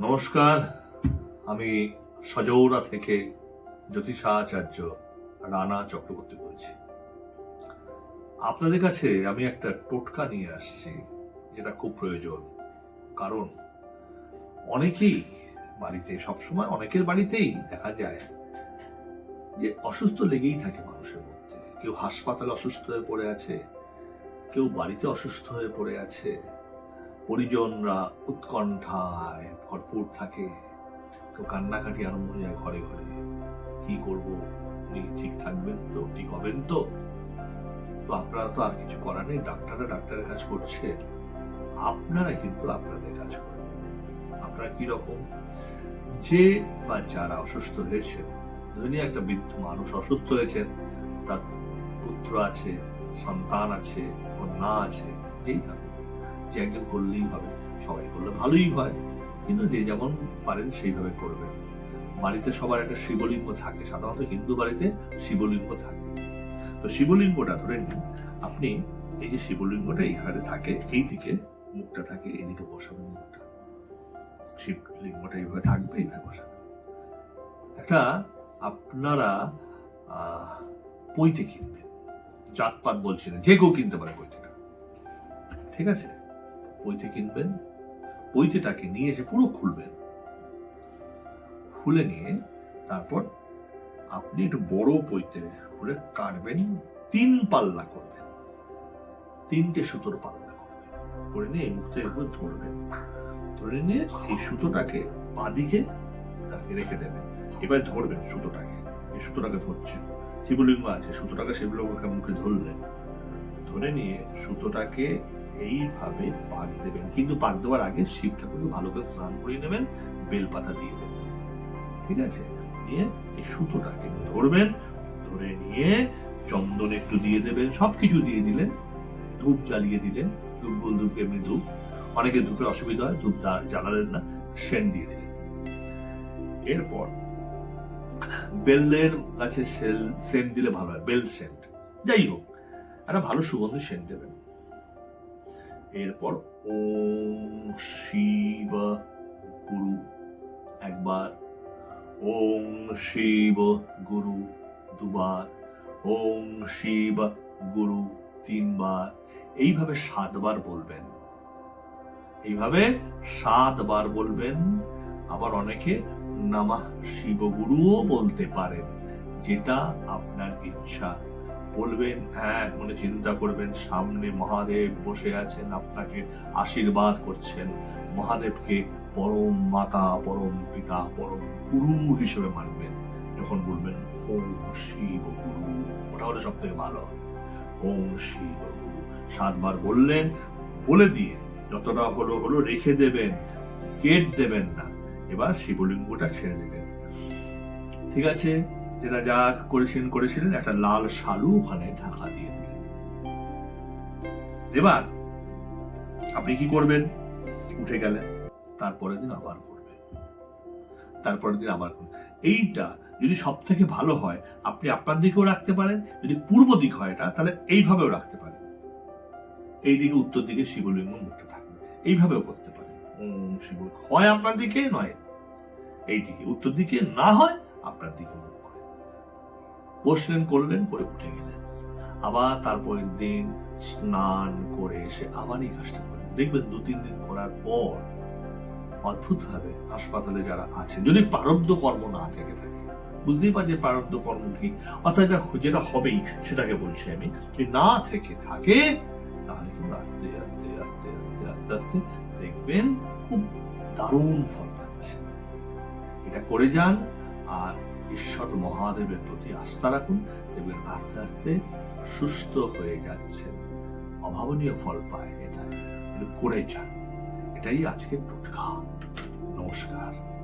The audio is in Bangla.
নমস্কার, আমি সজৌরা থেকে জ্যোতিষাচার্য রানা চক্রবর্তী বলছি। আপনাদের কাছে আমি একটা টোটকা নিয়ে আসছি, যেটা খুব প্রয়োজন। কারণ অনেকেই বাড়িতে, সবসময় অনেকের বাড়িতেই দেখা যায় যে অসুস্থ লেগেই থাকে মানুষের মধ্যে। কেউ হাসপাতালে অসুস্থ হয়ে পড়ে আছে, কেউ বাড়িতে অসুস্থ হয়ে পড়ে আছে। পরিজনরা উৎকণ্ঠায় ভরপুর থাকে। তো কান্নাকাটি আরম্ভ হয়ে যায় ঘরে ঘরে। কি করব? উনি ঠিক থাকবেন তো? ঠিক হবেন তো? তো আপনারা তো আর কিছু করার নেই। ডাক্তাররা ডাক্তারের কাজ করছে। আপনারা কিন্তু আপনাদের কাজ করবেন। আপনারা রকম? যে বা যারা অসুস্থ হয়েছেন ধরে একটা বৃদ্ধ মানুষ অসুস্থ হয়েছেন, তার পুত্র আছে, সন্তান আছে, কন্যা আছে, যেই থাকুক। যে একজন করলেই হবে। সবাই করলে ভালোই হয়, কিন্তু যে যেমন পারেন সেইভাবে করবেন। বাড়িতে সবার একটা শিবলিঙ্গ থাকে, সাধারণত হিন্দু বাড়িতে শিবলিঙ্গ থাকে। তো শিবলিঙ্গটা ধরে নিন, আপনি এই যে শিবলিঙ্গটা এইখানে থাকে, এই দিকে মুখটা থাকে এইদিকে বসাবেন মুখটা। শিবলিঙ্গটা এইভাবে থাকবে, এইভাবে বসাবেন। একটা আপনারা পৈতে কিনবেন। জাতপাত বলছি না, যে কেউ কিনতে পারে পৈতেটা। ঠিক আছে? পৈতে কিনবেন পৈতেটাকে নিয়ে এসে পুরো খুলবেন। খুলে নিয়ে তারপর আপনি একটু বড় পৈতে খুলে কাটবেন, তিন পাল্লা করবেন। তিনটে সুতোর পাল্লা করবেন। করে নিয়ে এই মুখটা একটু ধরবেন। ধরে নিয়ে এই সুতোটাকে বাঁদিকে রেখে দেবেন। এবার ধরবেন সুতোটাকে। এই সুতোটাকে ধরছেন শিবলিঙ্গ আছে, সুতোটাকে শিবলিঙ্গকে মুখে ধরলেন। ধরে নিয়ে সুতোটাকে এইভাবে পাক দেবেন। কিন্তু পাক দেওয়ার আগে শিব ঠাকুরকে ভালো করে স্নান করিয়ে নেবেন, বেলপাতা দিয়ে দেবেন। ঠিক আছে? নিয়ে এই সুতোটাকে ধরবেন, ধরে নিয়ে চন্দন একটু দিয়ে দেবেন, সবকিছু দিয়ে দিলেন, ধূপ জ্বালিয়ে দিলেন ধূপ গোল ধূপ এমনি ধূপ। অনেকে ধূপের অসুবিধা হয়, ধূপ জ্বালালেন না, সেন দিয়ে দিলেন। এরপর বেলের গাছে সেল সেন্ট দিলে ভালো হয়, বেল সেন্ট। যাই হোক, একটা ভালো সুগন্ধি সেন্ট দেবেন। এরপর ওম শিব গুরু, একবার। ওম শিব গুরু দুবার, ওম শিব গুরু তিনবার। এইভাবে সাতবার বলবেন। এইভাবে সাতবার বলবেন। আবার অনেকে নামা শিবগুরুও বলতে পারেন, যেটা আপনার ইচ্ছা। বলবেন হ্যাঁ মনে চিন্তা করবেন, সামনে মহাদেব বসে আছেন, আপনাকে আশীর্বাদ করছেন। মহাদেবকে পরম মাতা, পরম পিতা, পরম গুরু হিসেবে মানবেন। যখন বলবেন, ওম শিব গুরু ওটা হলে সব থেকে ভালো। ওম শিব গুরু সাতবার বললেন, বলে দিয়ে যতটা হলো হলো রেখে দেবেন, কেট দেবেন না। এবার শিবলিঙ্গটা ছেড়ে দেবেন। ঠিক আছে? যেটা যা করেছিলেন করেছিলেন, একটা লাল শালু ওখানে ঢাকা দিয়ে দিলেন। এবার আপনি কি করবেন? উঠে গেলেন, তারপরের দিন আবার করবেন। তারপরের দিন আবার করবেন। এইটা যদি সব থেকে ভালো হয়, আপনি আপনার দিকেও রাখতে পারেন, যদি পূর্ব দিক হয় এটা, তাহলে এইভাবেও রাখতে পারেন। এই দিকে উত্তর দিকে শিবলিঙ্গ মুখটা থাকবে। এইভাবেও করতে পারেন। ওম শিব, হয় আপনার দিকে নয়, এই দিকে। উত্তর দিকে না হয়, আপনার দিকে করে বসলেন, করলেন, করে উঠে গেলেন। আবার তারপরের দিন স্নান করে এসে আবার এই কাজটা করলেন। দেখবেন দু তিন দিন করার পর অদ্ভুত ভাবে হাসপাতালে যারা আছেন, যদি প্রারব্ধ কর্ম না থেকে থাকে, বুঝতেই পারছে প্রারব্ধ কর্ম কি? অর্থাৎ যেটা হবেই, সেটাকে বলছি আমি। যদি না থেকে থাকে, তাহলে কিন্তু আস্তে আস্তে আস্তে আস্তে আস্তে আস্তে দেখবেন খুব দারুণ ফল পাচ্ছে এটা করে যান আর ঈশ্বর মহাদেবের প্রতি আস্থা রাখুন দেখবেন আস্তে আস্তে সুস্থ হয়ে যাচ্ছেন। অভাবনীয় ফল পায় এটা করে যান। এটাই আজকে টোটকা নমস্কার।